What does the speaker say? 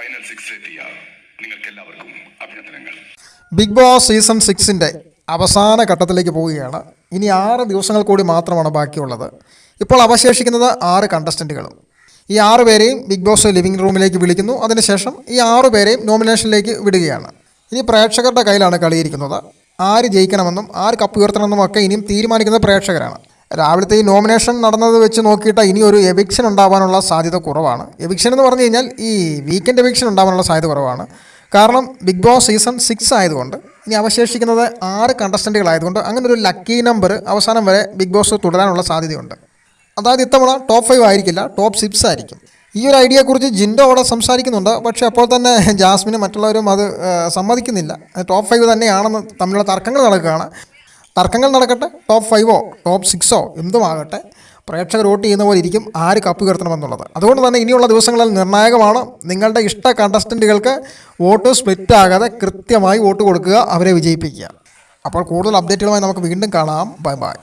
Final സിക്സിലെത്തിയ നിങ്ങൾക്ക് എല്ലാവർക്കും അഭിനന്ദനങ്ങൾ. ബിഗ് ബോസ് സീസൺ സിക്സിന്റെ അവസാന ഘട്ടത്തിലേക്ക് പോവുകയാണ്. ഇനി ആറ് ദിവസങ്ങൾ കൂടി മാത്രമാണ് ബാക്കിയുള്ളത്. ഇപ്പോൾ അവശേഷിക്കുന്നത് ആറ് കണ്ടസ്റ്റന്റുകളും ഈ ആറ് പേരെയും ബിഗ് ബോസ് ലിവിംഗ് റൂമിലേക്ക് വിളിക്കുന്നു. അതിനുശേഷം ഈ ആറ് പേരെയും നോമിനേഷനിലേക്ക് വിടുകയാണ്. ഇനി പ്രേക്ഷകരുടെ കയ്യിലാണ് കളിയിരിക്കുന്നത്. ആര് ജയിക്കണമെന്നും ആര് കപ്പ് ഉയർത്തണമെന്നും ഒക്കെ ഇനിയും തീരുമാനിക്കുന്നത് പ്രേക്ഷകരാണ്. രാവിലത്തെ ഈ നോമിനേഷൻ നടന്നത് വെച്ച് നോക്കിയിട്ട് ഇനി ഒരു എവിക്ഷൻ ഉണ്ടാവാനുള്ള സാധ്യത കുറവാണ്. എവിക്ഷൻ എന്ന് പറഞ്ഞു കഴിഞ്ഞാൽ ഈ വീക്കെൻഡ് എവിക്ഷൻ ഉണ്ടാവാനുള്ള സാധ്യത കുറവാണ്. കാരണം ബിഗ് ബോസ് സീസൺ സിക്സ് ആയതുകൊണ്ട് ഇനി അവശേഷിക്കുന്നത് ആറ് കണ്ടസ്റ്റന്റുകളായതുകൊണ്ട് അങ്ങനെ ഒരു ലക്കി നമ്പർ അവസാനം വരെ ബിഗ് ബോസ് തുടരാനുള്ള സാധ്യതയുണ്ട്. അതായത് ഇത്തവണ ടോപ്പ് ഫൈവ് ആയിരിക്കില്ല ടോപ്പ് സിക്സ് ആയിരിക്കും. ഈ ഒരു ഐഡിയയെക്കുറിച്ച് ജിൻഡോ അവിടെ സംസാരിക്കുന്നുണ്ട്. പക്ഷേ അപ്പോൾ തന്നെ ജാസ്മിനും മറ്റുള്ളവരും അത് സമ്മതിക്കുന്നില്ല. ടോപ്പ് ഫൈവ് തന്നെയാണെന്ന് തമ്മിലുള്ള തർക്കങ്ങൾ നടക്കുകയാണ്. തർക്കങ്ങൾ നടക്കട്ടെ. ടോപ്പ് ഫൈവോ ടോപ്പ് സിക്സോ എന്തുമാകട്ടെ പ്രേക്ഷകർ വോട്ട് ചെയ്യുന്ന പോലെ ഇരിക്കും. ആര് കപ്പ് ഉയർത്തണമെന്നുള്ളത്. അതുകൊണ്ട് തന്നെ ഇനിയുള്ള ദിവസങ്ങളിൽ നിർണായകമാണ് നിങ്ങളുടെ ഇഷ്ട കണ്ടസ്റ്റന്റുകൾക്ക് വോട്ട് സ്പ്ലിറ്റ് ആകാതെ കൃത്യമായി വോട്ട് കൊടുക്കുക അവരെ വിജയിപ്പിക്കുക. അപ്പോൾ കൂടുതൽ അപ്ഡേറ്റുകളുമായി നമുക്ക് വീണ്ടും കാണാം. Bye bye